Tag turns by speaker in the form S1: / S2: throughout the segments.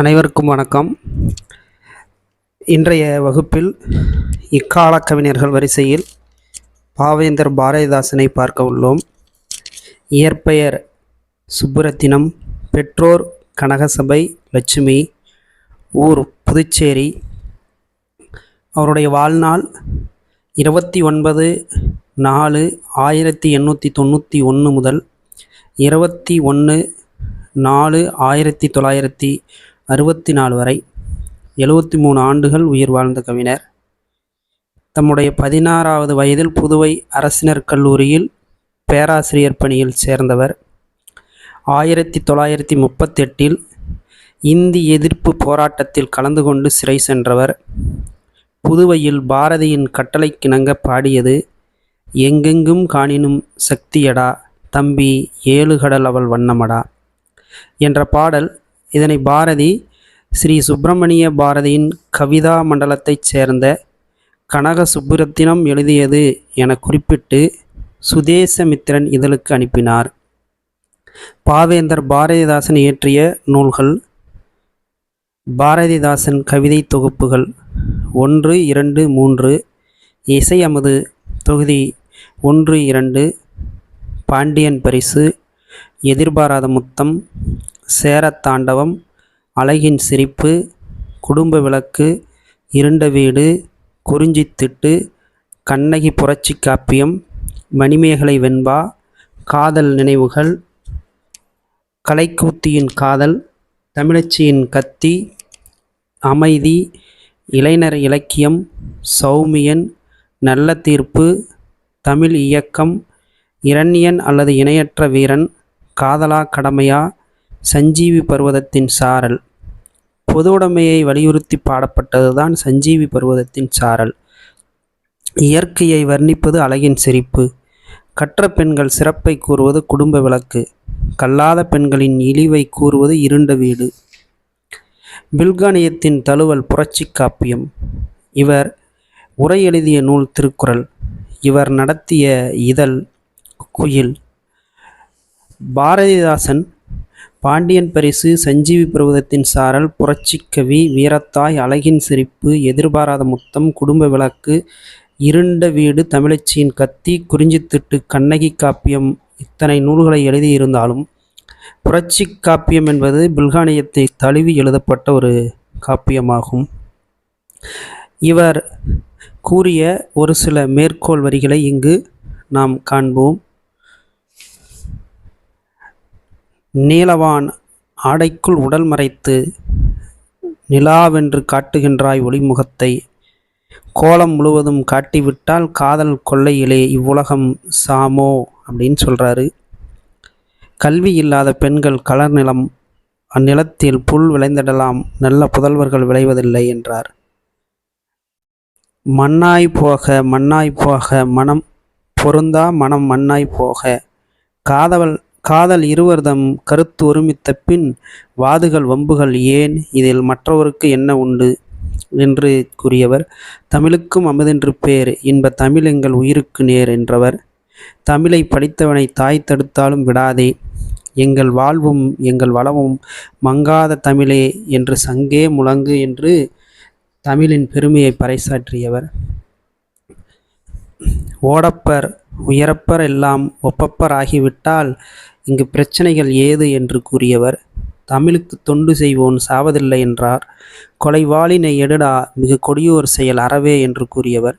S1: அனைவருக்கும் வணக்கம் இன்றைய வகுப்பில் இக்கால கவிஞர்கள் வரிசையில் பாவேந்தர் பாரதிதாசனை பார்க்க உள்ளோம் இயற்பெயர் சுப்புரத்தினம் பெற்றோர் கனகசபை லட்சுமி ஊர் புதுச்சேரி அவருடைய வாழ்நாள் இருபத்தி ஒன்பது நாலு ஆயிரத்தி எண்ணூற்றி தொண்ணூற்றி ஒன்று முதல் இருபத்தி ஒன்று நாலு ஆயிரத்தி தொள்ளாயிரத்தி அறுபத்தி நாலு வரை எழுபத்தி மூணு ஆண்டுகள் உயிர் வாழ்ந்த கவிஞர் தம்முடைய பதினாறாவது வயதில் புதுவை அரசினர் கல்லூரியில் பேராசிரியர் பணியில் சேர்ந்தவர் ஆயிரத்தி தொள்ளாயிரத்தி முப்பத்தெட்டில் இந்தி எதிர்ப்பு போராட்டத்தில் கலந்து கொண்டு சிறை சென்றவர் புதுவையில் பாரதியின் கட்டளைக்கிணங்க பாடியது எங்கெங்கும் காணினும் சக்தியடா தம்பி ஏழு கடல் அவள் வண்ணமடா என்ற பாடல் இதனை பாரதி ஸ்ரீ சுப்பிரமணிய பாரதியின் கவிதா மண்டலத்தைச் சேர்ந்த கனக சுப்புரத்தினம் எழுதியது என குறிப்பிட்டு சுதேசமித்திரன் இதழுக்கு அனுப்பினார் பாவேந்தர் பாரதிதாசன் இயற்றிய நூல்கள் பாரதிதாசன் கவிதை தொகுப்புகள் ஒன்று இரண்டு மூன்று இசை அமது தொகுதி ஒன்று இரண்டு பாண்டியன் பரிசு எதிர்பாராத முத்தம் சேரத்தாண்டவம் அழகின் சிரிப்பு குடும்ப விளக்கு இருண்ட வீடு குறிஞ்சித்திட்டு கண்ணகி புரட்சி காப்பியம் மணிமேகலை வெண்பா காதல் நினைவுகள் கலைக்கூத்தியின் காதல் தமிழச்சியின் கத்தி அமைதி இளைஞர் இலக்கியம் சௌமியன் நல்ல தீர்ப்பு தமிழ் இயக்கம் இரண்யன் அல்லது இணையற்ற வீரன் காதலா கடமையா சஞ்சீவி பர்வதத்தின் சாரல் பொதுவுடைமையை வலியுறுத்தி பாடப்பட்டதுதான் சஞ்சீவி பர்வதத்தின் சாரல் இயற்கையை வர்ணிப்பது அழகின் சிரிப்பு கற்ற பெண்கள் சிறப்பை கூறுவது குடும்ப விளக்கு கல்லாத பெண்களின் இழிவை கூறுவது இருண்ட வீடு பில்கானியத்தின் தழுவல் புரட்சி காப்பியம் இவர் உரை எழுதிய நூல் திருக்குறள் இவர் நடத்திய இதழ் குயில் பாரதிதாசன் பாண்டியன் பரிசு சஞ்சீவி பருவதத்தின் சாரல் புரட்சிக்கவி வீரத்தாய் அழகின் சிரிப்பு எதிர்பாராத முத்தம் குடும்ப விளக்கு இருண்ட வீடு தமிழச்சியின் கத்தி குறிஞ்சித்திட்டு கண்ணகி காப்பியம் இத்தனை நூல்களை எழுதியிருந்தாலும் புரட்சி காப்பியம் என்பது பில்கானியத்தை தழுவி எழுதப்பட்ட ஒரு காப்பியமாகும் இவர் கூறிய ஒரு சில மேற்கோள் வரிகளை இங்கு நாம் காண்போம் நீலவான் ஆடைக்குள் உடல் மறைத்து நிலாவென்று காட்டுகின்றாய் ஒளிமுகத்தை கோலம் முழுவதும் காட்டிவிட்டால் காதல் கொள்ளையிலே இவ்வுலகம் சாமோ அப்படின்னு சொல்கிறாரு கல்வி இல்லாத பெண்கள் கலர் நிலம் அந்நிலத்தில் புல் விளைந்திடலாம் நல்ல புதல்வர்கள் விளைவதில்லை என்றார் மண்ணாய் போக மண்ணாய் போக மனம் பொருந்தா மனம் மண்ணாய் போக காதவள் காதல் இருவர்தம் கருத்து ஒருமித்த பின் வாதுகள் வம்புகள் ஏன் இதில் மற்றவருக்கு என்ன உண்டு என்று கூறியவர் தமிழுக்கும் அமுதென்று பேர் இன்ப தமிழ் எங்கள் உயிருக்கு நேர் என்றவர் தமிழை படித்தவனை தாய் தடுத்தாலும் விடாதே எங்கள் வாழ்வும் எங்கள் வளமும் மங்காத தமிழே என்று சங்கே முழங்கு என்று தமிழின் பெருமையை பறைசாற்றியவர் ஓடப்பர் உயரப்பர் எல்லாம் ஒப்பப்பர் ஆகிவிட்டால் இங்கு பிரச்சனைகள் ஏது என்று கூறியவர் தமிழுக்கு தொண்டு செய்வோன் சாவதில்லை என்றார் கொலைவாளினை எடுடா மிக கொடியோர் செயல் அறவே என்று கூறியவர்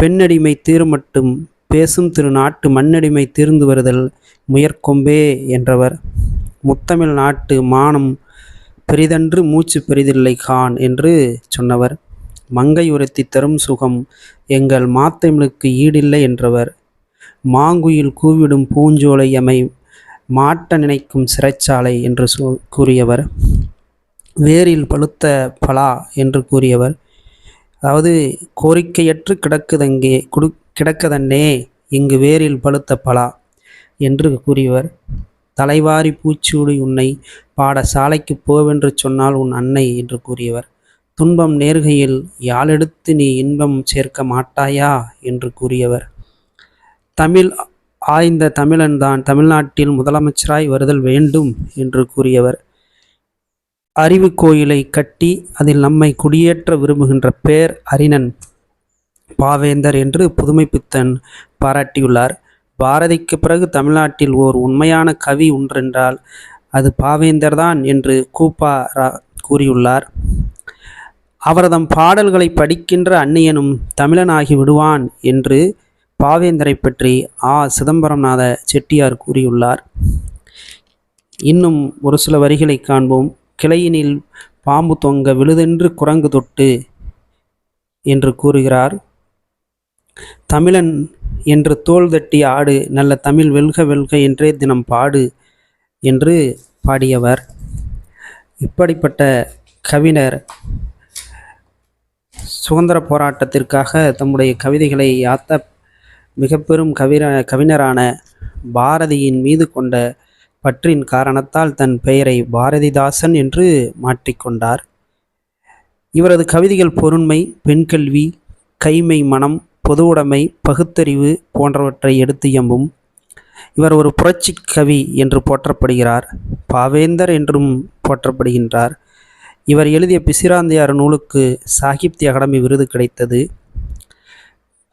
S1: பெண்ணடிமை தீர்மட்டும் பேசும் திரு நாட்டு மண்ணடிமை தீர்ந்து வருதல் முயற்கொம்பே என்றவர் முத்தமிழ் நாட்டு மானம் பெரிதன்று மூச்சு பெரிதில்லை கான் என்று சொன்னவர் மங்கை உரத்தி தரும் சுகம் எங்கள் மாத்தமிழுக்கு ஈடில்லை என்றவர் மாங்குயில் கூவிடும் பூஞ்சோலை எமை மாட்ட நினைக்கும் சிறைச்சாலை என்று சு கூறியவர் வேரில் பழுத்த பலா என்று கூறியவர் அதாவது கோரிக்கையற்று கிடக்குதங்கே குடு கிடக்கதன்னே இங்கு வேரில் பழுத்த பலா என்று கூறியவர் தலைவாரி பூச்சூடி உன்னை பாட சாலைக்கு போவென்று சொன்னால் உன் அன்னை என்று கூறியவர் துன்பம் நேர்கையில் யாழெடுத்து நீ இன்பம் சேர்க்க மாட்டாயா என்று கூறியவர் தமிழ் ஆய்ந்த தமிழன்தான் தமிழ்நாட்டில் முதலமைச்சராய் வருதல் வேண்டும் என்று கூறியவர் அறிவு கோயிலை கட்டி அதில் நம்மை குடியேற்ற விரும்புகின்ற பேர் அரிணன் பாவேந்தர் என்று புதுமை பித்தன் பாராட்டியுள்ளார் பாரதிக்கு பிறகு தமிழ்நாட்டில் ஓர் உண்மையான கவி ஒன்றென்றால் அது பாவேந்தர் தான் என்று கூப்பா கூறியுள்ளார் அவரதம் பாடல்களை படிக்கின்ற அன்னியனும் தமிழனாகி விடுவான் என்று பாவேந்தரை பற்றி ஆ சிதம்பரம்நாத செட்டியார் கூறியுள்ளார் இன்னும் ஒரு சில வரிகளை காண்போம் கிளையினில் பாம்பு தொங்க விழுதென்று குரங்கு தொட்டு என்று கூறுகிறார் தமிழன் என்று தோல் தட்டி ஆடு நல்ல தமிழ் வெல்க வெல்க என்றே தினம் பாடு என்று பாடியவர் இப்படிப்பட்ட கவிஞர் சுதந்திர போராட்டத்திற்காக தம்முடைய கவிதைகளை யாத்த மிகப்பெரும் கவிர கவிஞரான பாரதியின் மீது கொண்ட பற்றின் காரணத்தால் தன் பெயரை பாரதிதாசன் என்று மாற்றிக்கொண்டார் இவரது கவிதைகள் பொருண்மை பெண்கல்வி கைமை மனம் பொதுவுடைமை பகுத்தறிவு போன்றவற்றை எடுத்து எம்பும் இவர் ஒரு புரட்சி கவி என்று போற்றப்படுகிறார் பாவேந்தர் என்றும் போற்றப்படுகின்றார் இவர் எழுதிய பிசிராந்தியார் நூலுக்கு சாகித்ய அகாடமி விருது கிடைத்தது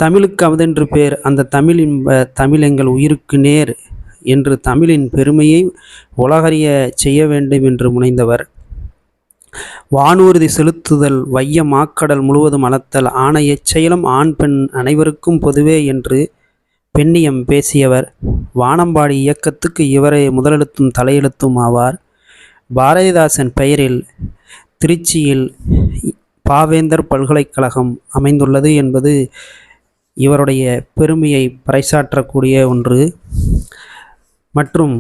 S1: தமிழுக்கு அவதென்று பேர் அந்த தமிழ் இன்ப தமிழ் எங்கள் உயிருக்கு நேர் என்று தமிழின் பெருமையை உலகறிய செய்ய வேண்டும் என்று முனைந்தவர் வானூர்தி செலுத்துதல் வையம் ஆக்கடல் முழுவதும் அளத்தல் ஆணைய செயலம் ஆண் பெண் அனைவருக்கும் பொதுவே என்று பெண்ணியம் பேசியவர் வானம்பாடி இயக்கத்துக்கு இவரே முதலெழுத்தும் தலையெழுத்தும் ஆவார் பாரதிதாசன் பெயரில் திருச்சியில் பாவேந்தர் பல்கலைக்கழகம் அமைந்துள்ளது என்பது இவருடைய பெருமையை பறைசாற்றக்கூடிய ஒன்று மற்றும்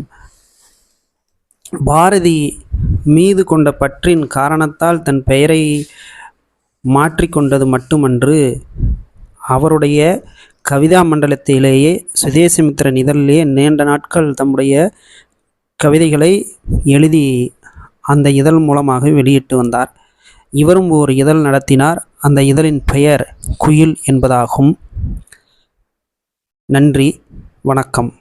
S1: பாரதி மீது கொண்ட பற்றின் காரணத்தால் தன் பெயரை மாற்றிக்கொண்டது மட்டுமன்று அவருடைய கவிதா மண்டலத்திலேயே சுதேசமித்திரன் இதழிலேயே நீண்ட நாட்கள் தம்முடைய கவிதைகளை எழுதி அந்த இதழ் மூலமாக வெளியிட்டு வந்தார் இவரும் ஒரு இதழ் நடத்தினார் அந்த இதழின் பெயர் குயில் என்பதாகும் நன்றி வணக்கம்